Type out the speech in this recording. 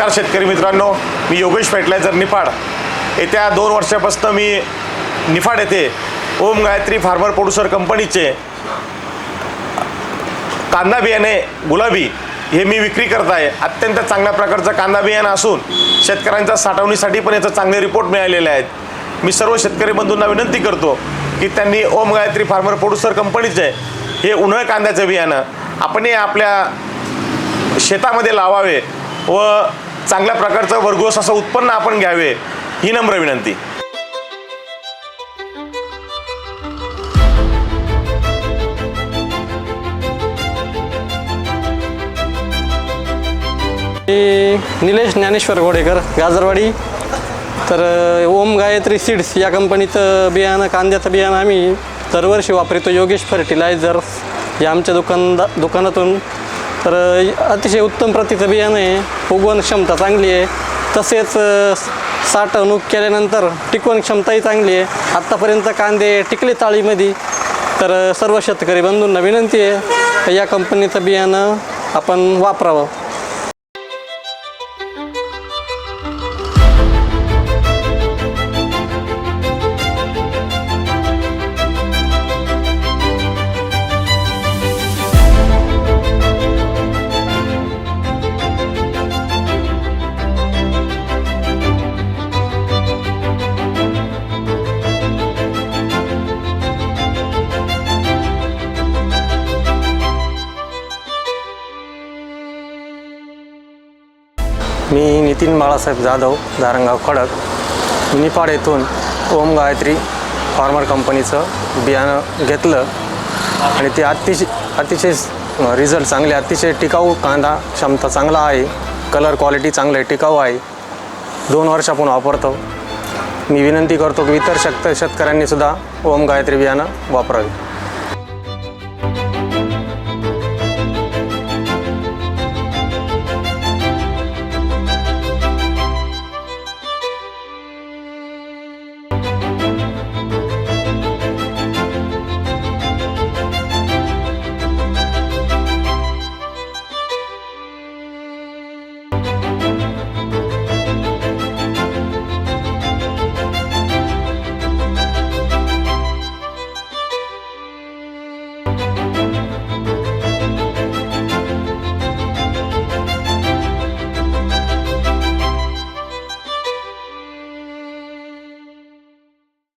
नमस्कार शेतकरी मित्रांनो मी योगेश फर्टिलायझर निफाड. येत्या दोन वर्षापासून मी निफाड येथे ओम गायत्री फार्मर प्रोड्युसर कंपनीचे कांदा बियाणे गुलाबी हे मी विक्री करत आहे. अत्यंत चांगल्या प्रकारचं कांदा बियाणं असून शेतकऱ्यांच्या साठवणीसाठी पण याचं चांगले रिपोर्ट मिळालेले आहेत. मी सर्व शेतकरी बंधूंना विनंती करतो की त्यांनी ओम गायत्री फार्मर प्रोड्युसर कंपनीचे हे उन्हाळ कांद्याचं बियाणं आपण हे आपल्या शेतामध्ये लावावे व चांगल्या प्रकारचं भरघोस असं उत्पन्न आपण घ्यावे ही नम्र विनंती. मी निलेश ज्ञानेश्वर घोडेकर गाजरवाडी. तर ओम गायत्री सीड्स या कंपनीचं बियाणं कांद्याचं बियाणं आम्ही दरवर्षी वापरतो. योगेश फर्टिलायझर्स या आमच्या दुकानदा दुकानातून तर अतिशय उत्तम प्रतीचं बियाणं आहे उगवण क्षमता चांगली आहे. तसेच साठवणूक केल्यानंतर टिकवण क्षमताही चांगली आहे. आत्तापर्यंत कांदे टिकले चाळीमध्ये. तर सर्व शेतकरी बंधूंना विनंती आहे या कंपनीचं बियाणं आपण वापरावं. मी नितीन बाळासाहेब जाधव धारणगाव खडक निपाड येथून ओम गायत्री फार्मर कंपनीचं बियाणं घेतलं. आणि ते अतिशय अतिशय रिझल्ट चांगले अतिशय टिकाऊ कांदा क्षमता चांगला आहे कलर क्वालिटी चांगलं आहे टिकाऊ आहे. दोन वर्ष वापरतो. मी विनंती करतो की इतर शक्त शेतकऱ्यांनीसुद्धा ओम गायत्री बियाणं वापरावे.